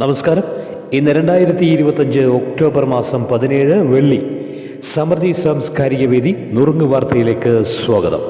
നമസ്കാരം. ഇന്ന് രണ്ടായിരത്തി ഇരുപത്തഞ്ച് ഒക്ടോബർ മാസം പതിനേഴ് വെള്ളി. സമൃദ്ധി സാംസ്കാരിക വേദി നുറുങ്ങു വാർത്തയിലേക്ക് സ്വാഗതം.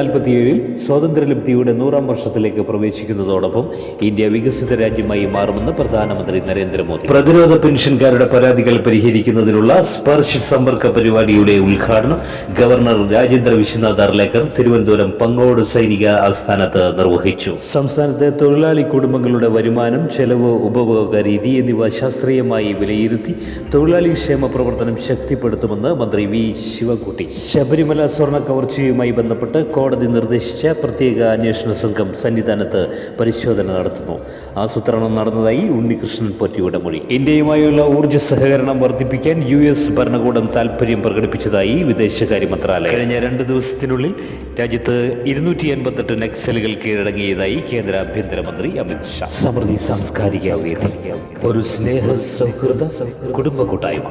രണ്ടായിരത്തി നാൽപ്പത്തി ഏഴിൽ സ്വാതന്ത്ര്യലബ്ധിയുടെ നൂറാം വർഷത്തിലേക്ക് പ്രവേശിക്കുന്നതോടൊപ്പം ഇന്ത്യ വികസിത രാജ്യമായി മാറുമെന്ന് പ്രധാനമന്ത്രി നരേന്ദ്രമോദി. പ്രതിരോധ പെൻഷൻകാരുടെ പരാതികൾ പരിഹരിക്കുന്നതിനുള്ള സ്പർശ സമ്പർക്ക പരിപാടിയുടെ ഉദ്ഘാടനം ഗവർണർ രാജേന്ദ്ര വിശ്വനാഥ് അർലേക്കർ തിരുവനന്തപുരം പങ്ങോട് സൈനിക ആസ്ഥാനത്ത് നിർവഹിച്ചു. സംസ്ഥാനത്തെ തൊഴിലാളി കുടുംബങ്ങളുടെ വരുമാനം ചെലവ് ഉപഭോഗ രീതി എന്നിവ ശാസ്ത്രീയമായി വിലയിരുത്തി തൊഴിലാളി ക്ഷേമ പ്രവർത്തനം ശക്തിപ്പെടുത്തുമെന്ന് മന്ത്രി വി ശിവകുട്ടി ശബരിമല സ്വർണ കവർച്ചയുമായി ബന്ധപ്പെട്ട് കോടതി നിർദ്ദേശിച്ച പ്രത്യേക അന്വേഷണ സംഘം സന്നിധാനത്ത് പരിശോധന നടത്തുന്നു. ആസൂത്രണം നടന്നതായി ഉണ്ണികൃഷ്ണൻ പൊറ്റിയുടെ മൊഴി. ഇന്ത്യയുമായുള്ള ഊർജ സഹകരണം വർദ്ധിപ്പിക്കാൻ യു എസ് ഭരണകൂടം താൽപര്യം പ്രകടിപ്പിച്ചതായി വിദേശകാര്യ മന്ത്രാലയം. കഴിഞ്ഞ രണ്ട് ദിവസത്തിനുള്ളിൽ രാജ്യത്ത് ഇരുന്നൂറ്റി എൺപത്തെട്ട് നക്സലുകൾ കീഴടങ്ങിയതായി കേന്ദ്ര ആഭ്യന്തരമന്ത്രി അമിത് ഷാ. സമൃദ്ധി സാംസ്കാരിക വേദി ഒരു സ്നേഹ സൗഹൃദ കുടുംബ കൂട്ടായ്മ.